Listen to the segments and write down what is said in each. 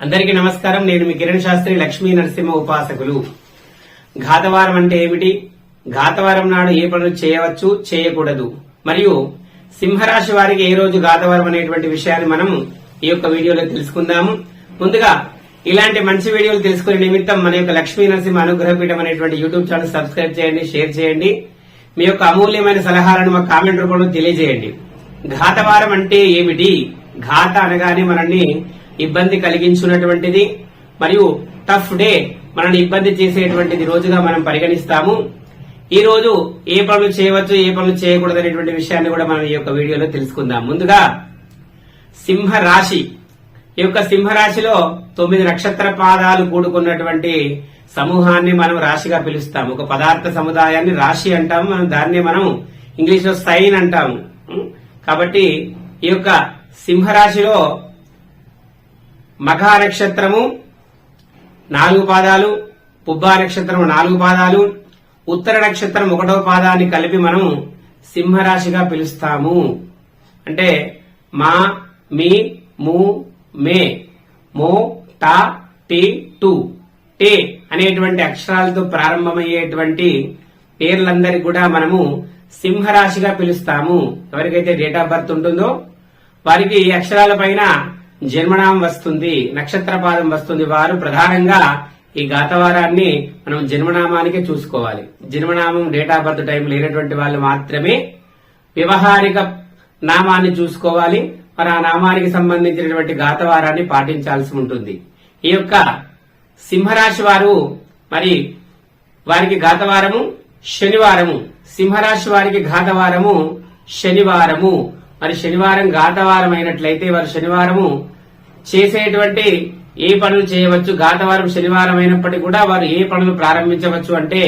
అందరికీ నమస్కారం. నేను మీ కిరణ్ శాస్త్రి లక్ష్మీ నరసింహ ఉపాసకులు. ఘాతవారం అంటే ఏమిటి? ఘాతవారం నాడు ఏ పనులు చేయవచ్చు చేయకూడదు. మరియు సింహరాశి వారికి ఏ రోజు ఘాతవారం అనేటువంటి విషయాన్ని మనం ఈ యొక్క వీడియోలో తెలుసుకుందాము. ముందుగా ఇలాంటి మంచి వీడియోలు తెలుసుకునే నిమిత్తం మన యొక్క లక్ష్మీ నరసింహ అనుగ్రహపీఠం అనేటువంటి యూట్యూబ్ ఛానల్ సబ్స్క్రైబ్ చేయండి షేర్ చేయండి. మీ యొక్క అమూల్యమైన సలహాలను మా కామెంట్ రూపంలో తెలియజేయండి. ఘాతవారం అంటే ఏమిటి? ఘాత అనగానే మనల్ని ఇబ్బంది కలిగించున్నటువంటిది మరియు టఫ్ డే మనల్ని ఇబ్బంది చేసేటువంటిది రోజుగా మనం పరిగణిస్తాము. ఈ రోజు ఏ పనులు చేయవచ్చు ఏ పనులు చేయకూడదు అనేటువంటి విషయాన్ని కూడా మనం ఈ యొక్క వీడియోలో తెలుసుకుందాం. ముందుగా సింహ రాశి ఈ యొక్క సింహరాశిలో తొమ్మిది నక్షత్ర పాదాలు కూడుకున్నటువంటి సమూహాన్ని మనం రాశిగా పిలుస్తాం. ఒక పదార్థ సముదాయాన్ని రాశి అంటాము. మనం దాన్నే మనం ఇంగ్లీష్లో సైన్ అంటాము. కాబట్టి ఈ యొక్క సింహరాశిలో మఘా నక్షత్రము నాలుగు పాదాలు పుబ్బా నక్షత్రం నాలుగు పాదాలు ఉత్తర నక్షత్రం ఒకటో పాదాన్ని కలిపి మనం సింహరాశిగా పిలుస్తాము. అంటే మా మీ ము మే మో టా టి టు. టే అనేటువంటి అక్షరాలతో ప్రారంభమయ్యేటువంటి పేర్లందరికీ కూడా మనము సింహరాశిగా పిలుస్తాము. ఎవరికైతే డేట్ ఆఫ్ బర్త్ ఉంటుందో వారికి ఈ అక్షరాల పైన జన్మనామం వస్తుంది నక్షత్రపాదం వస్తుంది. వారు ప్రధానంగా ఈ గాతవారాన్ని మనం జన్మనామానికే చూసుకోవాలి. జన్మనామం డేట్ ఆఫ్ బర్త్ టైం లేనటువంటి వాళ్ళు మాత్రమే వ్యవహారిక నామాన్ని చూసుకోవాలి. మరి ఆ నామానికి సంబంధించినటువంటి గాతవారాన్ని పాటించాల్సి ఉంటుంది. ఈ యొక్క సింహరాశి వారు మరి వారికి గాతవారము శనివారము. సింహరాశి వారికి ఘాతవారము శనివారము. మరి శనివారం ఘాతవారం అయినట్లయితే వారు శనివారము చేసేటువంటి ఏ పనులు చేయవచ్చు ఘాతవారం శనివారం అయినప్పటికీ కూడా వారు ఏ పనులు ప్రారంభించవచ్చు అంటే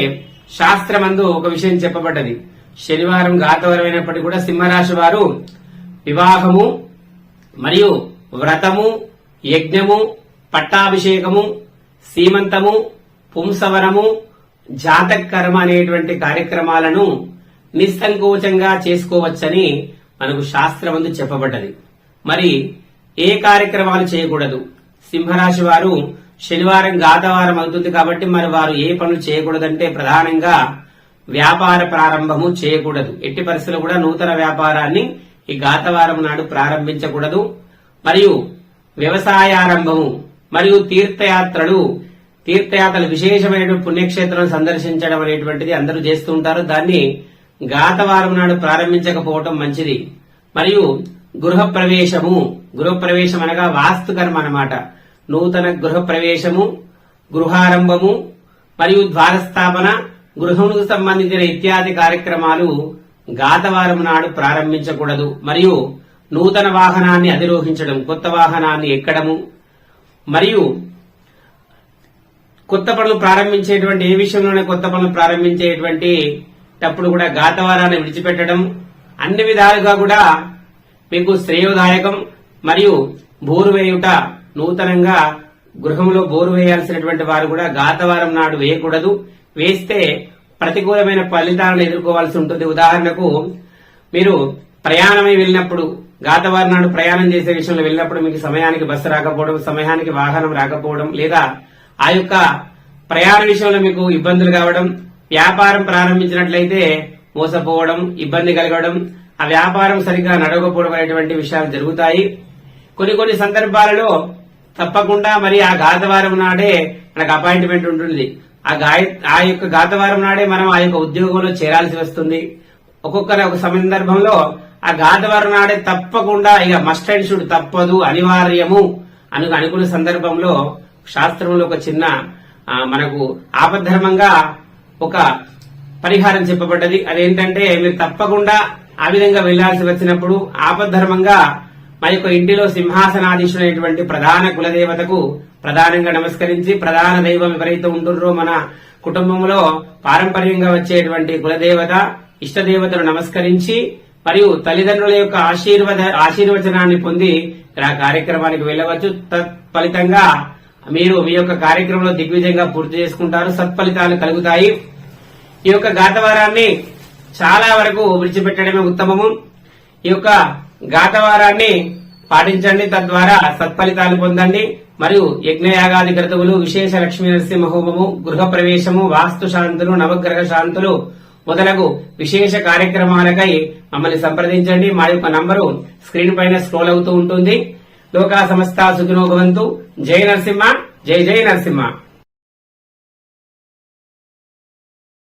శాస్త్రమందు ఒక విషయం చెప్పబడ్డది. శనివారం ఘాతవారం అయినప్పటికీ కూడా సింహరాశి వారు వివాహము మరియు వ్రతము యజ్ఞము పట్టాభిషేకము సీమంతము పుంసవరము జాతకర్మ అనేటువంటి కార్యక్రమాలను నిస్సంకోచంగా చేసుకోవచ్చని మనకు శాస్త్రమందు చెప్పబడ్డది. మరి ఏ కార్యక్రమాలు చేయకూడదు? సింహరాశి వారు శనివారం గాతవారం అవుతుంది కాబట్టి మరి వారు ఏ పనులు చేయకూడదంటే ప్రధానంగా వ్యాపార ప్రారంభము చేయకూడదు. ఎట్టి పరిస్థితులు కూడా నూతన వ్యాపారాన్ని ఈ గాతవారం నాడు ప్రారంభించకూడదు. మరియు వ్యవసాయారంభము మరియు తీర్థయాత్రలు తీర్థయాత్రలు విశేషమైన పుణ్యక్షేత్రం సందర్శించడం అనేటువంటిది అందరూ చేస్తూ ఉంటారు. దాన్ని గాతవారం నాడు ప్రారంభించకపోవటం మంచిది. మరియు గృహ ప్రవేశము గృహ ప్రవేశం అనగా వాస్తుకర్మ అనమాట నూతన గృహ ప్రవేశము గృహారంభము మరియు ద్వారస్థాపన గృహముకు సంబంధించిన ఇత్యాది కార్యక్రమాలు గాతవారం నాడు ప్రారంభించకూడదు. మరియు నూతన వాహనాన్ని అధిరోహించడం కొత్త వాహనాన్ని ఎక్కడము మరియు కొత్త పనులు ప్రారంభించేటువంటి ఏ విషయంలోనే కొత్త పనులు ప్రారంభించేటువంటి టప్పుడు కూడా గాతవారాన్ని విడిచిపెట్టడం అన్ని విధాలుగా కూడా మీకు శ్రేయోదాయకం మరియు బోరు వేయుట నూతనంగా గృహంలో బోరు వేయాల్సినటువంటి వారు కూడా గాతవారం నాడు వేయకూడదు. వేస్తే ప్రతికూలమైన ఫలితాలను ఎదుర్కోవాల్సి ఉంటుంది. ఉదాహరణకు మీరు ప్రయాణమై వెళ్ళినప్పుడు గాతవారి నాడు ప్రయాణం చేసే విషయంలో వెళ్ళినప్పుడు మీకు సమయానికి బస్సు రాకపోవడం సమయానికి వాహనం రాకపోవడం లేదా ఆ యొక్క ప్రయాణ విషయంలో మీకు ఇబ్బందులు కావడం వ్యాపారం ప్రారంభించినట్లయితే మోసపోవడం ఇబ్బంది కలగడం ఆ వ్యాపారం సరిగ్గా నడవకపోవడం అనేటువంటి విషయాలు జరుగుతాయి. కొన్ని కొన్ని సందర్భాలలో తప్పకుండా మరి ఆ గాతవారం నాడే మనకు అపాయింట్మెంట్ ఉంటుంది. ఆ గాయ ఆ యొక్క గాతవారం నాడే మనం ఆ యొక్క ఉద్యోగంలో చేరాల్సి వస్తుంది. ఒక్కొక్కరి ఒక సందర్భంలో ఆ గాతవారం నాడే తప్పకుండా ఇక మస్ట్ అండ్ షుడ్ తప్పదు అనివార్యము అని అనుకున్న సందర్భంలో శాస్త్రంలో ఒక చిన్న మనకు ఆపద్ధర్మంగా ఒక పరిహారం చెప్పబడ్డది. అదేంటంటే మీరు తప్పకుండా ఆ విధంగా వెళ్ళాల్సి వచ్చినప్పుడు ఆపద్ధర్మంగా మా యొక్క ఇంటిలో సింహాసనాధీశుడైనటువంటి ప్రధాన కులదేవతకు ప్రధానంగా నమస్కరించి ప్రధాన దైవం ఎవరైతే ఉంటున్నారో మన కుటుంబంలో పారంపర్యంగా వచ్చేటువంటి కులదేవత ఇష్టదేవతను నమస్కరించి మరియు తల్లిదండ్రుల యొక్క ఆశీర్వద ఆశీర్వచనాన్ని పొంది ఆ కార్యక్రమానికి వెళ్ళవచ్చు. తత్ఫలితంగా మీరు మీ యొక్క కార్యక్రమంలో దిగ్విజయంగా పూర్తి చేసుకుంటారు. సత్ఫలితాలు కలుగుతాయి. ఈ యొక్క గాతవారాన్ని చాలా వరకు విడిచిపెట్టడమే ఉత్తమము. ఈ యొక్క గాతవారాన్ని పాటించండి తద్వారా సత్ఫలితాలు పొందండి. మరియు యజ్ఞయాగాది క్రతువులు విశేష లక్ష్మీ నరసింహ హోమము గృహ ప్రవేశము వాస్తు శాంతులు నవగ్రహ శాంతులు మొదలగు విశేష కార్యక్రమాలకై మమ్మల్ని సంప్రదించండి. మా యొక్క నంబరు స్క్రీన్ పైన స్క్రోల్ అవుతూ ఉంటుంది. లోకా సమస్త సుఖినోగవంతు జయ జై నరసింహ జై జై నరసింహ.